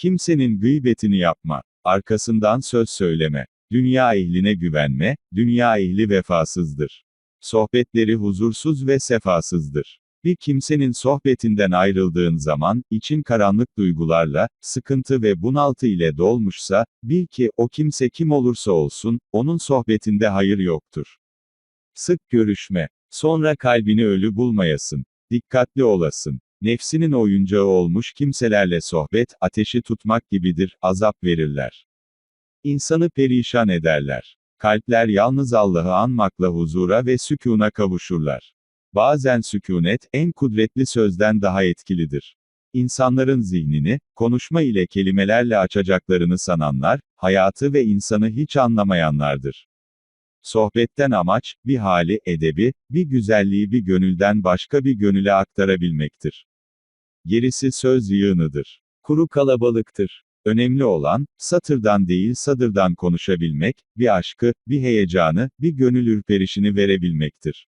Kimsenin gıybetini yapma. Arkasından söz söyleme. Dünya ehline güvenme, dünya ehli vefasızdır. Sohbetleri huzursuz ve sefasızdır. Bir kimsenin sohbetinden ayrıldığın zaman, için karanlık duygularla, sıkıntı ve bunaltı ile dolmuşsa, bil ki, o kimse kim olursa olsun, onun sohbetinde hayır yoktur. Sık görüşme. Sonra kalbini ölü bulmayasın. Dikkatli olasın. Nefsinin oyuncağı olmuş kimselerle sohbet, ateşi tutmak gibidir, azap verirler. İnsanı perişan ederler. Kalpler yalnız Allah'ı anmakla huzura ve sükûna kavuşurlar. Bazen sükûnet, en kudretli sözden daha etkilidir. İnsanların zihnini, konuşma ile kelimelerle açacaklarını sananlar, hayatı ve insanı hiç anlamayanlardır. Sohbetten amaç, bir hali, edebi, bir güzelliği bir gönülden başka bir gönüle aktarabilmektir. Gerisi söz yığınıdır. Kuru kalabalıktır. Önemli olan, satırdan değil sadırdan konuşabilmek, bir aşkı, bir heyecanı, bir gönül ürperişini verebilmektir.